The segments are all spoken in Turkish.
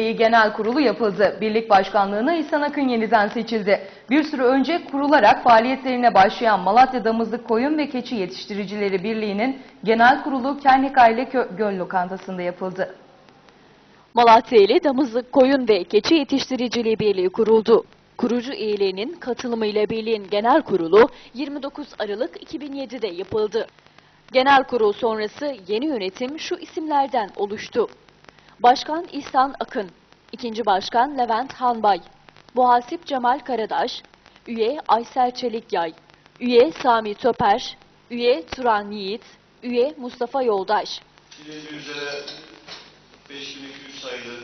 Birliği Genel Kurulu yapıldı. Birlik Başkanlığı'na İhsan Akın yeniden seçildi. Bir süre önce kurularak faaliyetlerine başlayan Malatya Damızlık Koyun ve Keçi Yetiştiricileri Birliği'nin genel kurulu Kernik Aile Kö- Göl Lokantası'nda yapıldı. Malatya ile Damızlık Koyun ve Keçi Yetiştiriciliği Birliği kuruldu. Kurucu üyelerinin katılımıyla birliğin genel kurulu 29 Aralık 2007'de yapıldı. Genel kurul sonrası yeni yönetim şu isimlerden oluştu. Başkan İhsan Akın, ikinci başkan Levent Hanbay, muhasip Cemal Karadaş, üye Aysel Çelikyay, üye Sami Töper, üye Turan Yiğit, üye Mustafa Yoldaş. Bilindiği üzere 5200 sayılı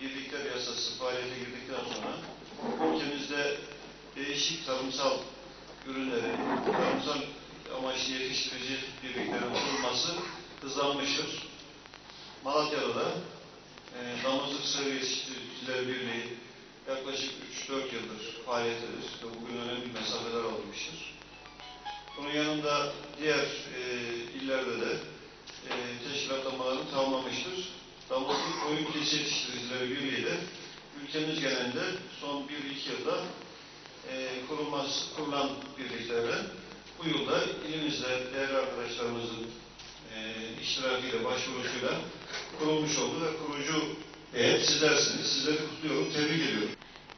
birlikler yasası faaliyete girdikten sonra ülkemizde değişik tarımsal ürünleri, tarımsal amaçlı yetiştirici birliklerin kurulması hızlanmıştır. Malatya'da da e, Damızlık Sığır Yetiştiriciler Birliği yaklaşık 3-4 yıldır faaliyettedir ve bugün önemli mesafeler alınmıştır. Bunun yanında diğer e, illerde de e, teşkilatlamalarını tamamlamıştır. Damızlık Koyun Keçi Yetiştiricileri Birliği de ülkemiz genelinde son 1-2 yılda e, kurulması, kurulan birliklerden bu yılda ilimizde değerli arkadaşlarımızın e, iştirakiyle, başvurusuyla kurulmuş oldu ve kurucu heyet sizlersiniz. Sizleri kutluyorum, tebrik ediyorum.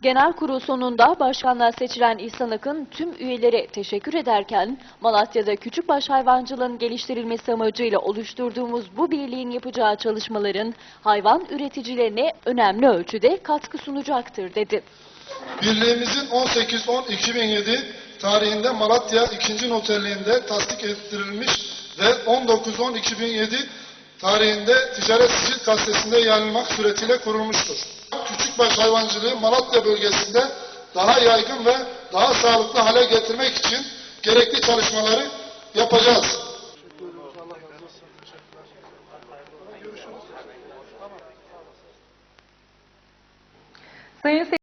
Genel kurul sonunda başkanlığa seçilen İhsan Akın tüm üyelere teşekkür ederken Malatya'da küçükbaş hayvancılığın geliştirilmesi amacıyla oluşturduğumuz bu birliğin yapacağı çalışmaların hayvan üreticilerine önemli ölçüde katkı sunacaktır dedi. Birliğimizin 18-10-2007 tarihinde Malatya 2. Noterliğinde tasdik ettirilmiş ve 19-10-2007 tarihinde Ticaret Sicil Gazetesi'nde yayınlanmak suretiyle kurulmuştur. Küçükbaş hayvancılığı Malatya bölgesinde daha yaygın ve daha sağlıklı hale getirmek için gerekli çalışmaları yapacağız. Sayın